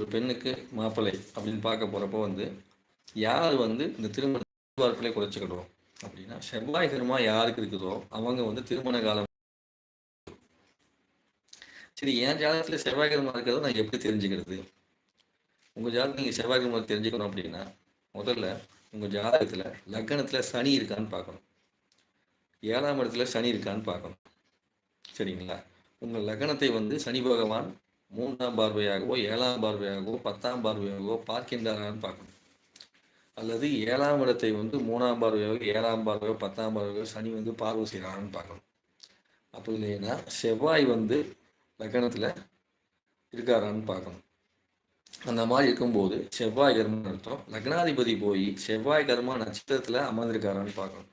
ஒரு பெண்ணுக்கு மாப்பிள்ளை அப்படின்னு பார்க்க போகிறப்போ வந்து யார் வந்து இந்த திருமண எதிர்பார்ப்பிலே குறைச்சிக்கிடுறோம் அப்படின்னா செவ்வாய் கிரமா யாருக்கு இருக்குதோ அவங்க வந்து திருமண காலம். சரி என் ஜாதகத்தில் செவ்வாய் கிரமா இருக்கிறத நான் எப்படி தெரிஞ்சுக்கிறது? உங்கள் ஜாதகம் நீங்கள் செவ்வாய் கிரமா தெரிஞ்சுக்கணும் அப்படின்னா முதல்ல உங்கள் ஜாதகத்தில் லக்கணத்தில் சனி இருக்கான்னு பார்க்கணும். ஏழாம் இடத்துல சனி இருக்கான்னு பார்க்கணும். சரிங்களா? உங்கள் லக்னத்தை வந்து சனி பகவான் மூன்றாம் பார்வையாகவோ ஏழாம் பார்வையாகவோ பத்தாம் பார்வையாகவோ பார்க்கின்றாரான்னு பார்க்கணும். அல்லது ஏழாம் இடத்தை வந்து மூணாம் பார்வையாகவோ ஏழாம் பார்வையோ பத்தாம் பார்வையோ சனி வந்து பார்வை செய்கிறான்னு பார்க்கணும். அப்போ இல்லைன்னா செவ்வாய் வந்து லக்னத்தில் இருக்காரான்னு பார்க்கணும். அந்த மாதிரி இருக்கும்போது செவ்வாய் கர்மம் அர்த்தம். லக்னாதிபதி போய் செவ்வாய் கர்மா நட்சத்திரத்தில் அமர்ந்திருக்காரான்னு பார்க்கணும்.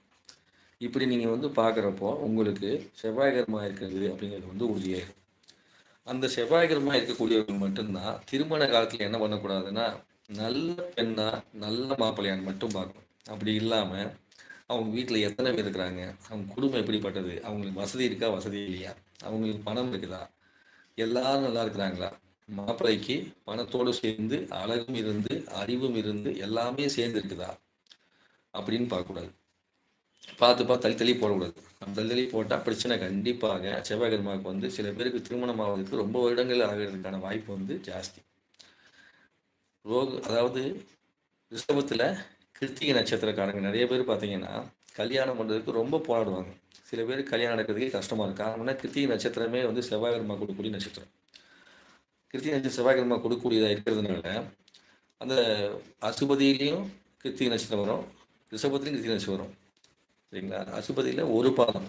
இப்படி நீங்கள் வந்து பார்க்குறப்போ உங்களுக்கு செவ்வாய் கர்மா இருக்கிறது அப்படிங்கிறது வந்து உறுதியாயிரும். அந்த செவ்வாய் கர்மா இருக்கக்கூடியவங்க மட்டும்தான் திருமண காலத்தில் என்ன பண்ணக்கூடாதுன்னா நல்ல பெண்ணா நல்ல மாப்பிள்ளையான்னு மட்டும் பார்க்கணும். அப்படி இல்லாமல் அவங்க வீட்டில் எத்தனை பேர் இருக்கிறாங்க அவங்க குடும்பம் எப்படிப்பட்டது அவங்களுக்கு வசதி இருக்கா வசதி இல்லையா? அவங்களுக்கு பணம் இருக்குதா? எல்லாரும் நல்லா இருக்கிறாங்களா? மாப்பிள்ளைக்கு பணத்தோடு சேர்ந்து அழகும் இருந்து அறிவும் இருந்து எல்லாமே சேர்ந்து இருக்குதா? அப்படின்னு பார்க்கக்கூடாது. பார்த்து பார்த்து தள்ளி தள்ளி போடக்கூடாது. நம்ம தள்ளி தள்ளி போட்டால் பிரச்சனை கண்டிப்பாக செவ்வாய் செவ்வாய்கிரமாவுக்கு வந்து சில பேருக்கு திருமணம் ஆவதற்கு ரொம்ப வருடங்கள் ஆகிறதுக்கான வாய்ப்பு வந்து ஜாஸ்தி. ரோக அதாவது ரிஷபத்தில் கிருத்திகை நட்சத்திரக்காரங்க நிறைய பேர் பார்த்தீங்கன்னா கல்யாணம் பண்ணுறதுக்கு ரொம்ப போராடுவாங்க. சில பேர் கல்யாணம் நடக்கிறதுக்கே கஷ்டமாக இருக்கும் காரணம்னா கிருத்திகை நட்சத்திரமே வந்து செவ்வாய் செவ்வாய்கிரமா கொடுக்கக்கூடிய நட்சத்திரம். கிருத்திகை நட்சத்திரம் செவ்வாய்கிரமா கொடுக்கக்கூடியதாக இருக்கிறதுனால அந்த அசுபதியிலையும் கிருத்திகை நட்சத்திரம் வரும். ரிஷபத்துலையும் கிருத்திகை நட்சத்திரம் வரும். சரிங்களா அசுபதியில் ஒரு பாதம்.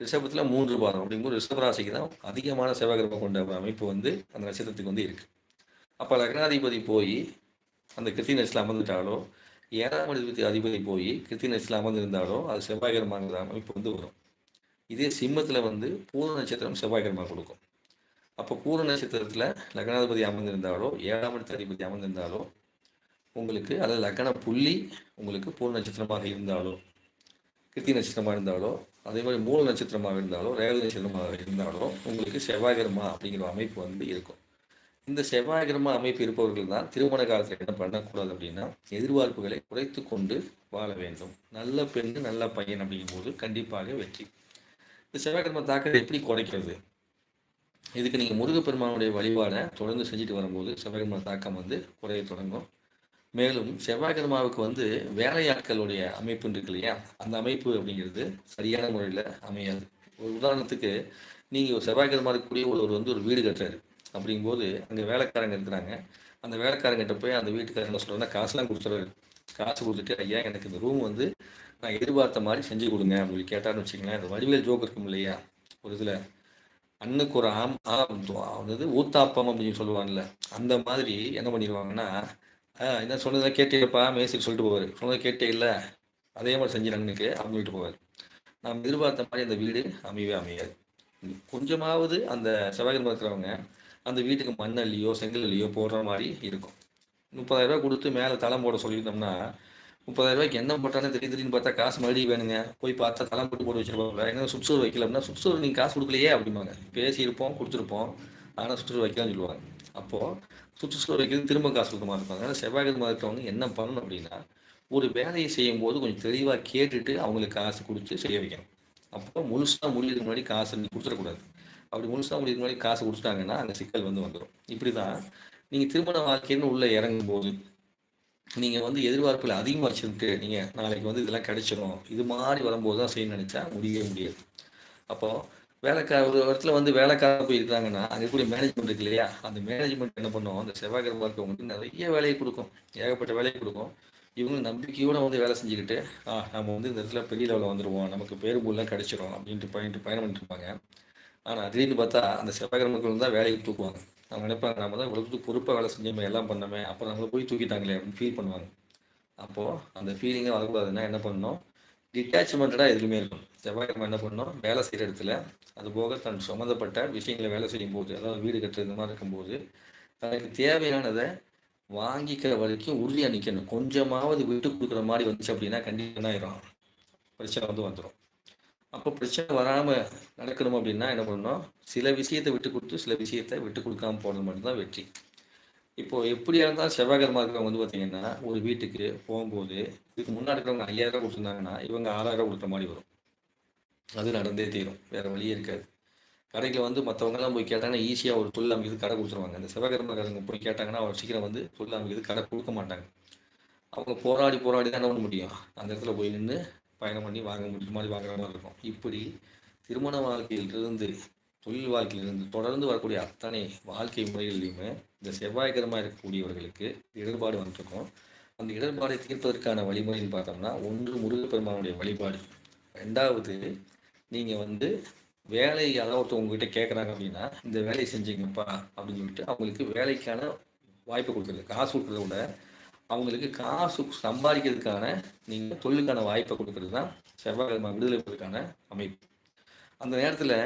ரிஷபத்தில் மூன்று பாதம் அப்படிங்கும்போது ரிஷபராசிக்கு தான் அதிகமான செவ்வாய்கிரகம் கொண்ட அமைப்பு வந்து அந்த நட்சத்திரத்துக்கு வந்து இருக்குது அப்போ லக்னாதிபதி போய் அந்த கிருத்தி நட்சத்திரம் அமர்ந்துட்டாலோ ஏழாம் அதிபதி அதிபதி போய் கிருத்தி நட்சத்திரம் அமர்ந்திருந்தாலோ அது செவ்வாய்கிரமாங்கிற அமைப்பு வந்து வரும். இதே சிம்மத்தில் வந்து பூர்ண நட்சத்திரம் செவ்வாய்கிரமாக கொடுக்கும். அப்போ பூர்ண நட்சத்திரத்தில் லக்னாதிபதி அமர்ந்திருந்தாலோ ஏழாம் இடத்து அதிபதி அமர்ந்திருந்தாலோ உங்களுக்கு அதில் லக்ன புள்ளி உங்களுக்கு பூர்ண நட்சத்திரமாக இருந்தாலோ கிருத்தி நட்சத்திரமாக இருந்தாலோ அதே மாதிரி மூல நட்சத்திரமாக இருந்தாலோ ரேவதி நட்சத்திரமாக இருந்தாலோ உங்களுக்கு செவ்வாய்கிரமா அப்படிங்கிற அமைப்பு வந்து இருக்கும். இந்த செவ்வாய்கிரமா அமைப்பு இருப்பவர்கள் தான் திருமண காலத்தில் என்ன பண்ணக்கூடாது அப்படின்னா எதிர்பார்ப்புகளை குறைத்து கொண்டு வாழ வேண்டும். நல்ல பெண் நல்ல பையன் அப்படிங்கும்போது கண்டிப்பாக வெற்றி. இந்த செவ்வாய்கிரம தாக்கத்தை எப்படி குறைக்கிறது? இதுக்கு நீங்கள் முருகப்பெருமானுடைய வழிபாடை தொடர்ந்து செஞ்சுட்டு வரும்போது செவ்வாய்கிரம தாக்கம் வந்து குறைய தொடங்கும். மேலும் செவ்வாய்கிரமாவுக்கு வந்து வேலையாட்களுடைய அமைப்பு இருக்கு இல்லையா? அந்த அமைப்பு அப்படிங்கிறது சரியான முறையில் அமையாது. ஒரு உதாரணத்துக்கு நீங்கள் செவ்வாய்க்கிழமை இருக்கக்கூடிய ஒருவர் வந்து ஒரு வீடு கட்டுறாரு. அப்படிங்கும்போது அங்கே வேலைக்காரங்க இருக்கிறாங்க. அந்த வேலைக்காரங்கிட்ட போய் அந்த வீட்டுக்காரங்க என்ன காசுலாம் கொடுத்துருவாரு காசு கொடுத்துட்டு ஐயா எனக்கு இந்த ரூம் வந்து நான் எதிர்பார்த்த மாதிரி செஞ்சு கொடுங்க. அப்படின்னு கேட்டான்னு வச்சுங்களேன் இந்த வடிவேல் ஜோக் இருக்கும் இல்லையா? ஒரு இதில் அண்ணுக்கு ஒரு ஆம் ஆம் வந்து ஊத்தாப்பம் அப்படின்னு சொல்லுவாங்கல்ல அந்த மாதிரி என்ன பண்ணிடுவாங்கன்னா என்ன சொன்னதை கேட்டேப்பா மேசிக்கு சொல்லிட்டு போவார். சொன்னதை கேட்டே இல்லை. அதே மாதிரி செஞ்சு நன்னுக்கு அவங்கள்ட்ட போவார். நாம் எதிர்பார்த்த மாதிரி அந்த வீடு அமையவே அமையாது. கொஞ்சமாவது அந்த செவ்வாய்க்கிழமை இருக்கிறவங்க அந்த வீட்டுக்கு மண்ணல்லையோ செங்கல்லையோ போடுற மாதிரி இருக்கும். முப்பதாயிரம் கொடுத்து மேலே தளம் போட சொல்லியிருந்தோம்னா முப்பதாயிரம் ரூபாய்க்கு என்ன போட்டானே திடீர் திடீர்னு பார்த்தா காசு மறுபடியும் வேணுங்க. போய் பார்த்தா தளம் போட்டு போட்டு வச்சிருப்பாங்க எங்கே சுற்றுச்சூழல் வைக்கலன்னா சுற்றுச்சூழல் நீங்கள் காசு கொடுக்கலையே அப்படிம்பாங்க. பேசியிருப்போம் கொடுத்துருப்போம். ஆனால் சுற்றுச்சூழல் வைக்கலாம்னு சொல்லுவாங்க. அப்போது சுற்றுச்சூழல் வைக்கிறது திரும்ப காசு கொடுக்க மாதிரி இருப்பாங்க ஆனால் செவ்வாய்க்கிழமை இருக்கிறவங்க என்ன பண்ணணும் அப்படின்னா ஒரு வேலையை செய்யும் போது கொஞ்சம் தெளிவாக கேட்டுட்டு அவங்களுக்கு காசு கொடுத்து செய்ய வைக்கணும். அப்போ முழுசாக முடியறதுக்கு முன்னாடி காசு கொடுத்துடக்கூடாது. அப்படி முழுசாக முடியறதுக்கு முன்னாடி காசு கொடுத்துட்டாங்கன்னா அந்த சிக்கல் வந்து வந்துடும் இப்படி தான் நீங்கள் திருமண வாழ்க்கைன்னு உள்ளே இறங்கும் போது நீங்கள் வந்து எதிர்பார்ப்பில் அதிகமாக வச்சுட்டு நீங்கள் நாளைக்கு வந்து இதெல்லாம் கிடைச்சிடும் இது மாதிரி வரும்போது தான் செய்ய நினச்சா முடியவே முடியாது. அப்போது வேலைக்கார ஒரு இடத்துல வந்து வேலைக்கார போய் இருக்காங்கன்னா அங்கே கூடிய மேனேஜ்மெண்ட் இருக்கு இல்லையா? அந்த மேனேஜ்மெண்ட் என்ன பண்ணுவோம் அந்த செவ்வாய் செவ்வாய்க்கிழமை இருக்கவங்களுக்கு நிறைய வேலையை கொடுக்கும். ஏகப்பட்ட வேலையை கொடுக்கும். இவங்க நம்பிக்கையோடு வந்து வேலை செஞ்சுக்கிட்டு ஆ நம்ம வந்து இந்த இடத்துல பெரிய லெவலில் வந்துடுவோம் நமக்கு பேரு பூலாம் கிடைச்சிரும். அப்படின்ட்டு பயணிட்டு பயணம் பண்ணிட்டு இருப்பாங்க. ஆனால் திடீர்னு பார்த்தா அந்த செவ்வாய் செவ்வாய்க்கிழமைக்கு தான் வேலைக்கு தூக்குவாங்க. அவங்க நினைப்பாங்க நம்ம தான் இவ்வளோ பொறுப்பாக வேலை செஞ்சோமே எல்லாம் பண்ணமே. அப்புறம் நம்மளை போய் தூக்கிட்டாங்களே அப்படின்னு ஃபீல் பண்ணுவாங்க. அப்போது அந்த ஃபீலிங்காக வரக்கூடாதுன்னா என்ன பண்ணணும்? டிட்டாச்மெண்ட்டாக எதுவுமே இருக்கும் செவ்வாய்க்கிழமை என்ன பண்ணோம்? வேலை செய்கிற இடத்துல அது போக தன் சம்மந்தப்பட்ட விஷயங்களை வேலை செய்யும் போது அதாவது வீடு கட்டுறது மாதிரி இருக்கும்போது தனக்கு தேவையானதை வாங்கிக்கிற வரைக்கும் உறுதியாக நிற்கணும் கொஞ்சமாவது விட்டு கொடுக்குற மாதிரி வந்துச்சு அப்படின்னா கண்டிப்பாக ஆயிரும்? பிரச்சனை வந்து வந்துடும் அப்போ பிரச்சனை வராமல் நடக்கணும் அப்படின்னா என்ன பண்ணணும்? சில விஷயத்தை விட்டு கொடுத்து சில விஷயத்தை விட்டு கொடுக்காம போகிறது மட்டும்தான் வெற்றி. இப்போ எப்படியா இருந்தாலும் செவ்வாய்க்கிழமை இருக்கிறவங்க வந்து பார்த்தீங்கன்னா ஒரு வீட்டுக்கு போகும்போது இதுக்கு முன்னாடி இருக்கிறவங்க ஐயாயிரம் கொடுத்துருந்தாங்கன்னா இவங்க ஆறாயிரம் கொடுக்குற மாதிரி வரும். அது நடந்தே தீரும். வேறு வழியே இருக்காது. கடையில் வந்து மற்றவங்கலாம் போய் கேட்டாங்கன்னா ஈஸியாக ஒரு தொழில் அமைக்கிறது கடை கொடுத்துருவாங்க. இந்த செவ்வாய்க்கிழமைக்காரங்க போய் கேட்டாங்கன்னா அவர் சீக்கிரம் வந்து தொழில் அமைக்கிறது கடை கொடுக்க மாட்டாங்க. அவங்க போராடி போராடி தான் என்ன பண்ண முடியும்? அந்த இடத்துல போய் நின்று பயணம் பண்ணி வாங்க முடிஞ்ச மாதிரி வாங்குற மாதிரி இருக்கும். இப்படி திருமண வாழ்க்கையிலிருந்து தொழில் வாழ்க்கையிலிருந்து தொடர்ந்து வரக்கூடிய அத்தனை வாழ்க்கை முறைகள்லையுமே இந்த செவ்வாய்க்கிழமை இருக்கக்கூடியவர்களுக்கு இடர்பாடு வந்துருக்கும். அந்த இடர்பாடை தீர்ப்பதற்கான வழிமுறைன்னு பார்த்தோம்னா ஒன்று முருகப்பெருமானுடைய வழிபாடு. ரெண்டாவது நீங்கள் வந்து வேலை யாராவது ஒருத்தர் உங்ககிட்ட கேட்குறாங்க அப்படின்னா இந்த வேலையை செஞ்சீங்கப்பா அப்படின்னு சொல்லிட்டு அவங்களுக்கு வேலைக்கான வாய்ப்பு கொடுக்குறது. காசு கொடுக்குறத விட அவங்களுக்கு காசு சம்பாதிக்கிறதுக்கான நீங்கள் தொழிலுக்கான வாய்ப்பை கொடுக்கறது தான் செவ்வாய்க்கிழமை விடுதலை அமைப்பு. அந்த நேரத்தில்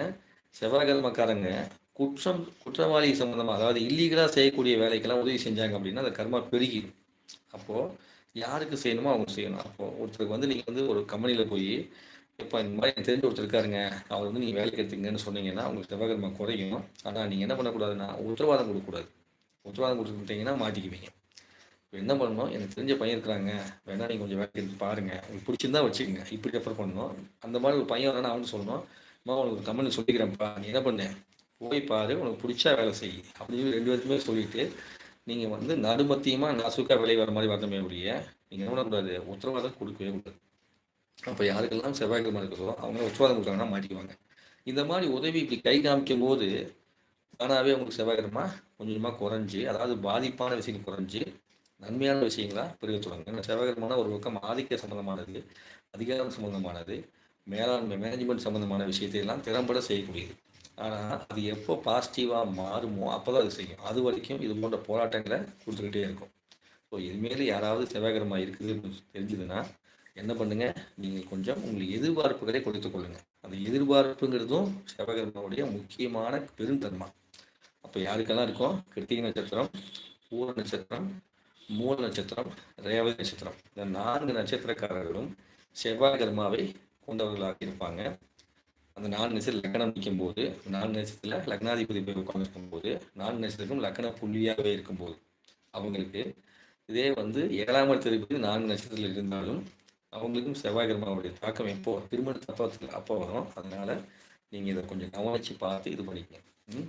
செவ்வாய்க்கிழமைக்காரங்க குற்றம் குற்றவாளி சம்மந்தமாக அதாவது இல்லீகலாக செய்யக்கூடிய வேலைக்கெல்லாம் உதவி செஞ்சாங்க அப்படின்னா அந்த கர்மா பெருகிடும் அப்போது யாருக்கு செய்யணுமோ அவங்க செய்யணும். அப்போது ஒருத்தருக்கு வந்து நீங்கள் வந்து ஒரு கம்பெனியில் போய் இப்போ இந்த மாதிரி எனக்கு தெரிஞ்ச ஒருத்தர் இருக்காருங்க. அவர் வந்து நீங்கள் வேலைக்கு எடுத்துங்கன்னு சொன்னீங்கன்னா அவங்களுக்கு செவ்வாய்க்கிழமை குறையும். ஆனால் நீங்கள் என்ன பண்ணக்கூடாதுன்னா உத்தரவாதம் கொடுக்கக்கூடாது. உத்தரவாதம் கொடுத்துட்டீங்கன்னா மாட்டிக்குவீங்க. இப்போ என்ன பண்ணணும்? எனக்கு தெரிஞ்ச பையன் இருக்கிறாங்க. வேணா நீங்கள் கொஞ்சம் வேலைக்கு எடுத்து பாருங்கள் உங்களுக்கு பிடிச்சிருந்தா வச்சுக்கோங்க. இப்படி ரெஃபர் பண்ணணும். அந்த மாதிரி ஒரு பையன் வேணா அவனு சொல்லணும். அம்மா உனக்கு ஒரு கம்பெனி சொல்லிக்கிறேன்ப்பா. நீ என்ன பண்ண? போய் பாரு உனக்கு பிடிச்சா வேலை செய். அப்படின்னு ரெண்டு பேருக்குமே சொல்லிட்டு நீங்கள் வந்து நடுமத்தியமாக நசுக்காக விலை வர மாதிரி வரணுமே ஒழிய நீங்கள் என்ன பண்ணக்கூடாது? உத்தரவாதம் கொடுக்கவே கூடாது. அப்போ யாருக்கெல்லாம் செவ்வாய்க்கிழமை இருக்கிறதோ அவங்க உத்தரவாதம் கொடுக்காங்கன்னா மாட்டிக்குவாங்க. இந்த மாதிரி உதவி இப்படி கை காமிக்கும் போது தானாகவே உங்களுக்கு செவ்வாய்க்கிழமை கொஞ்சமாக குறைஞ்சி அதாவது பாதிப்பான விஷயங்கள் குறைஞ்சி நன்மையான விஷயங்களாக பெருக தொடங்க செவ்வாய்க்கிழமைனா ஒரு பக்கம் ஆதிக்க சம்மந்தமானது அதிகாரம் சம்மந்தமானது மேலாண்மை மேனேஜ்மெண்ட் சம்மந்தமான விஷயத்தையெல்லாம் திறம்பட செய்யக்கூடியது. ஆனால் அது எப்போ பாசிட்டிவாக மாறுமோ அப்போ தான் அது செய்யும். அது வரைக்கும் இது போன்ற போராட்டங்களை கொடுத்துக்கிட்டே இருக்கும். ஸோ இதுமாரி யாராவது செவ்வாய்க்கிழமை இருக்குதுன்னு தெரிஞ்சதுன்னா என்ன பண்ணுங்கள் நீங்கள் கொஞ்சம் உங்களுக்கு எதிர்பார்ப்புகளை கொடுத்து கொள்ளுங்கள் அந்த எதிர்பார்ப்புங்கிறதும் செவ்வாய்க்கிழமையுடைய முக்கியமான பெருந்தன்மை. அப்போ யாருக்கெல்லாம் இருக்கும்? கிருத்திகை நட்சத்திரம் பூர நட்சத்திரம் மூல நட்சத்திரம் ரேவதி நட்சத்திரம். இந்த நான்கு நட்சத்திரக்காரர்களும் செவ்வாய் கிரமாவை கொண்டவர்களாக இருப்பாங்க. அந்த நாலு நட்சத்திரம் லக்கணம் நிற்கும் போது நாலு நட்சத்திரத்தில் லக்னாதிபதி போய் உட்காந்துருக்கும் போது நாலு நட்சத்திரம் லக்கண புள்ளியாகவே இருக்கும்போது அவங்களுக்கு இதே வந்து ஏழாம் இடத்துல நான்கு நட்சத்திரத்தில் இருந்தாலும் அவங்களுக்கும் செவ்வாய் கிரமாவுடைய தாக்கம் எப்போ திருமண தப்பத்தில் அப்போ வரும். அதனால நீங்கள் இதை கொஞ்சம் கவனித்து பார்த்து இது பண்ணிக்கங்க.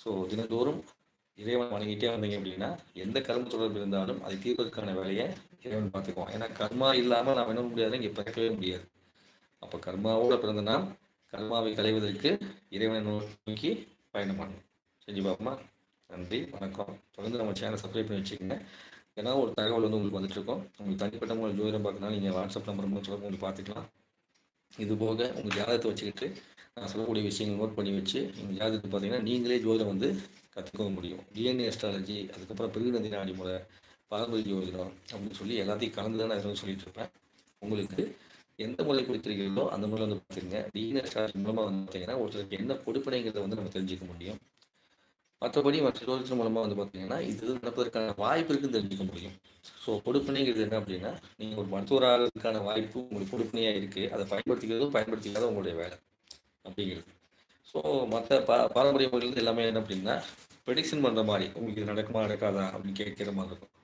ஸோ தினந்தோறும் இறைவன் வணங்கிட்டே வந்தீங்க அப்படின்னா எந்த கர்ம தொடர்பு இருந்தாலும் அதை தீர்வதற்கான வேலையை இறைவன் பார்த்துக்குவோம் ஏன்னா கர்மா இல்லாமல் நான் என்ன முடியாது இங்கே பிறக்கவே முடியாது. அப்போ கர்மாவோட பிறந்த நாம் கர்மாவை களைவதற்கு இறைவனை நோக்கி பயணம் பண்ணணும். செஞ்சு பார்ப்போமா நன்றி வணக்கம். தொடர்ந்து நம்ம சேனல் சப்ஸ்கிரைப் பண்ணி வச்சுக்கோங்க. ஏன்னா ஒரு தகவல் வந்து உங்களுக்கு வந்துட்டு இருக்கோம். உங்களுக்கு தனிப்பட்ட மூலம் ஜோதிடம் பார்க்கணும் நீங்கள் வாட்ஸ்அப் நம்பர் மூலம் சொல்ல உங்களுக்கு பார்த்துக்கலாம். இது போக உங்கள் ஜாதகத்தை வச்சுக்கிட்டு நான் சொல்லக்கூடிய விஷயங்கள் நோட் பண்ணி வச்சு உங்கள் ஜாதகத்தை பார்த்தீங்கன்னா நீங்களே ஜோதிடம் வந்து கற்றுக்க முடியும். டிஎன்ஏ அஸ்ட்ராலஜி அதுக்கப்புறம் பிரிகுநந்தி நாடி முறை பாரம்பரிய ஜோதிடம் அப்படின்னு சொல்லி எல்லாத்தையும் கலந்து தான் நான் சொல்லிட்டு இருப்பேன். உங்களுக்கு எந்த முறை கொடுத்துருக்கீங்களோ அந்த முறையில் வந்து பார்த்துருங்க டிஎன்எஸ் அஸ்ட்ராலஜி மூலமாக வந்து பார்த்தீங்கன்னா ஒருத்தருக்கு என்ன கொடுப்பினைங்கிறத வந்து நம்ம தெரிஞ்சுக்க முடியும். மற்றபடி மற்ற ஜோதிடத்தின் மூலமாக வந்து பார்த்தீங்கன்னா இது நடப்பதற்கான வாய்ப்பு இருக்குன்னு தெரிஞ்சுக்க முடியும். ஸோ கொடுப்பினைங்கிறது என்ன அப்படின்னா நீங்கள் ஒரு மருத்துவராகிறதுக்கான வாய்ப்பு உங்களுக்கு கொடுப்பினையாக இருக்குது அதை பயன்படுத்திக்கிறதும் பயன்படுத்திக்காத உங்களுடைய வேலை அப்படிங்கிறது. ஸோ மற்ற பா பாரம்பரிய முறையில் எல்லாமே என்ன அப்படின்னா ப்ரெடிக்ஷன் பண்ணுற மாதிரி உங்களுக்கு இது நடக்குமா நடக்காதா அப்படின்னு கேட்குற மாதிரி இருக்கும்.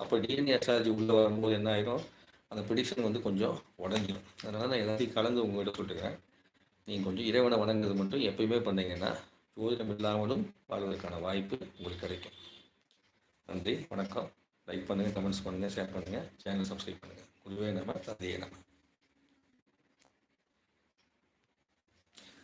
அப்போ டிஎன்ஏ அஸ்ட்ராலஜி உள்ளே வரும்போது என்ன ஆயிரும்? அந்த ப்ரெடிக்ஷன் வந்து கொஞ்சம் உடஞ்சிடும் அதனால் நான் எல்லாத்தையும் கலந்து உங்கள்கிட்ட சொல்லிட்டுக்கிறேன். நீங்கள் கொஞ்சம் இறைவனை வணங்குறது மட்டும் எப்பயுமே பண்ணீங்கன்னா ஜோதிடம் இல்லாமலும் வாழ்வதற்கான வாய்ப்பு உங்களுக்கு கிடைக்கும். நன்றி வணக்கம். லைக் பண்ணுங்கள் கமெண்ட்ஸ் பண்ணுங்கள் ஷேர் பண்ணுங்கள் சேனல் சப்ஸ்கிரைப் பண்ணுங்கள் குருவே நம்ம தந்தையே நம்ம